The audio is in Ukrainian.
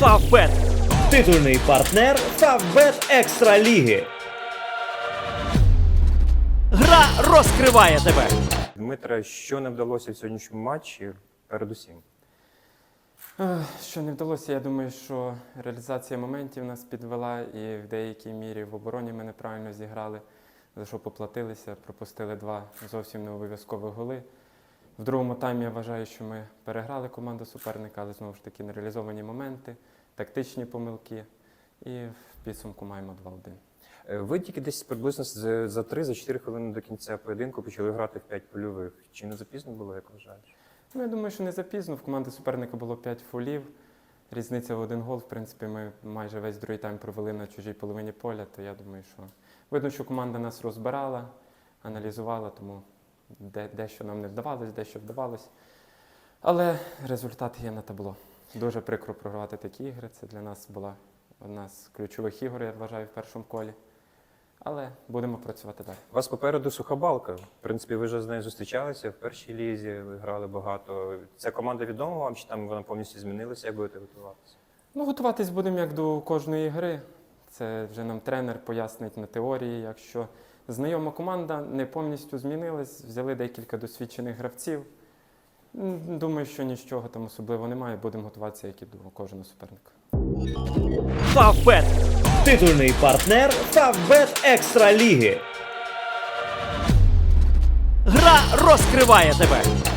Фавбет. Титульний партнер Фавбет Екстра Ліги. Гра розкриває тебе. Дмитре, що не вдалося в сьогоднішньому матчі? Передусім. Що не вдалося, я думаю, що реалізація моментів нас підвела, і в деякій мірі в обороні ми неправильно зіграли, за що поплатилися, пропустили два зовсім не обов'язкові голи. В другому таймі я вважаю, що ми переграли команду суперника, але знову ж таки нереалізовані моменти, тактичні помилки. І в підсумку маємо 2-1. Е, Ви тільки десь приблизно за 3-4 хвилини до кінця поєдинку почали грати в 5 польових. Чи не запізно було, як вважаєш? Ну, я думаю, що не запізно. В команди суперника було 5 фолів. Різниця в один гол. В принципі, ми майже весь другий тайм провели на чужій половині поля, то я думаю, що видно, що команда нас розбирала, аналізувала, тому де, дещо нам не вдавалось, дещо вдавалось. Але результат є на табло. Дуже прикро програвати такі ігри. Це для нас була одна з ключових ігор, я вважаю, в першому колі. Але будемо працювати далі. У вас попереду суха балка. В принципі, ви вже з нею зустрічалися в першій лізі, ви грали багато. Ця команда відома вам, чи там вона повністю змінилася, як будете готуватися? Ну, готуватись будемо як до кожної гри. Це вже нам тренер пояснить на теорії. Якщо знайома команда не повністю змінилась, взяли декілька досвідчених гравців. Думаю, що нічого там особливо немає. Будемо готуватися як і до кожного суперника. Фавбет. Титульний партнер Фавбет Екстра Ліги. Гра розкриває тебе.